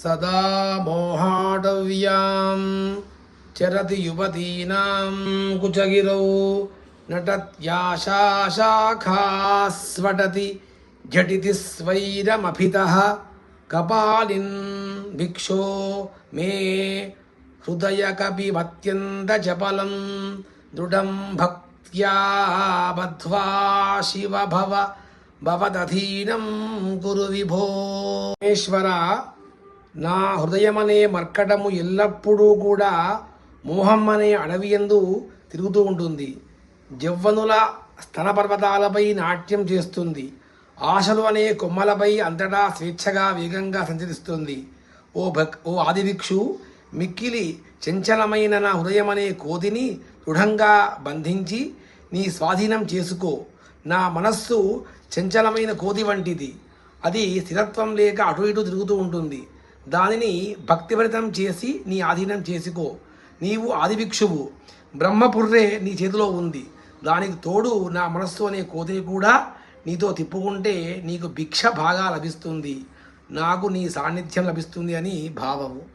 सदा मोहाटव्यां चरति युवतीनां कुचगिरौ नटत्याशाशाखास्वटति झटिति स्वैरमभितः कपालिन् भिक्षो मे हृदयकपिमत्यन्तचपलं दृढं भक्त्या बद्ध्वा शिवभव भवदधीनं कुरु विभो ईश्वरा నా హృదయమనే మర్కటము ఎల్లప్పుడూ కూడా మోహం అనే అడవి ఎందు తిరుగుతూ ఉంటుంది. జవ్వనుల స్థలపర్వతాలపై నాట్యం చేస్తుంది. ఆశలు అనే కొమ్మలపై అంతటా స్వేచ్ఛగా వేగంగా సంచరిస్తుంది. ఓ భక్ ఓ ఆదిభిక్షు మిక్కిలి చంచలమైన నా హృదయం అనే కోతిని దృఢంగా బంధించి నీ స్వాధీనం చేసుకో. నా మనస్సు చంచలమైన కోతి వంటిది. అది స్థిరత్వం లేక అటు ఇటు తిరుగుతూ ఉంటుంది. దానిని భక్తిభరితం చేసి నీ ఆధీనం చేసుకో. నీవు ఆదిభిక్షువు. బ్రహ్మపుర్రే నీ చేతిలో ఉంది. దానికి తోడు నా మనస్సు అనే కోతిని కూడా నీతో తిప్పుకుంటే నీకు భిక్ష బాగా లభిస్తుంది. నాకు నీ సాన్నిధ్యం లభిస్తుంది అని భావము.